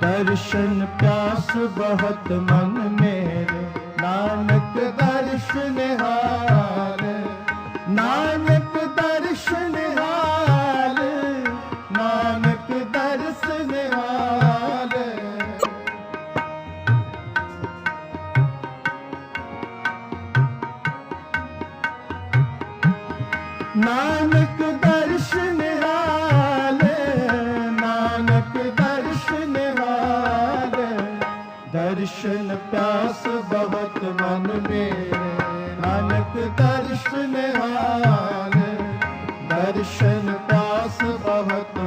ਦਰਸ਼ਨ ਪਿਆਸ ਬਹੁਤ ਮਨ ਮੇਰੇ। ਨਾਨਕ ਦਰਸ਼ਨ ਹਾਰ ਨਾਨਕ ਦਰਸ਼ਨ ਹਾਰ ਨਾਨਕ ਦਰਸ਼ਨ ਹਾਰ ਨਾਨਕ ਦਰਸ਼ਨ ਹਾਲ ਦਰਸ਼ਨ ਪਿਆਸ ਬਹਤ ਮਨ ਮੇਰੇ। ਨਾਨਕ ਦਰਸ਼ਨ ਹਾਲ ਦਰਸ਼ਨ ਪਿਆਸ ਬਹਤ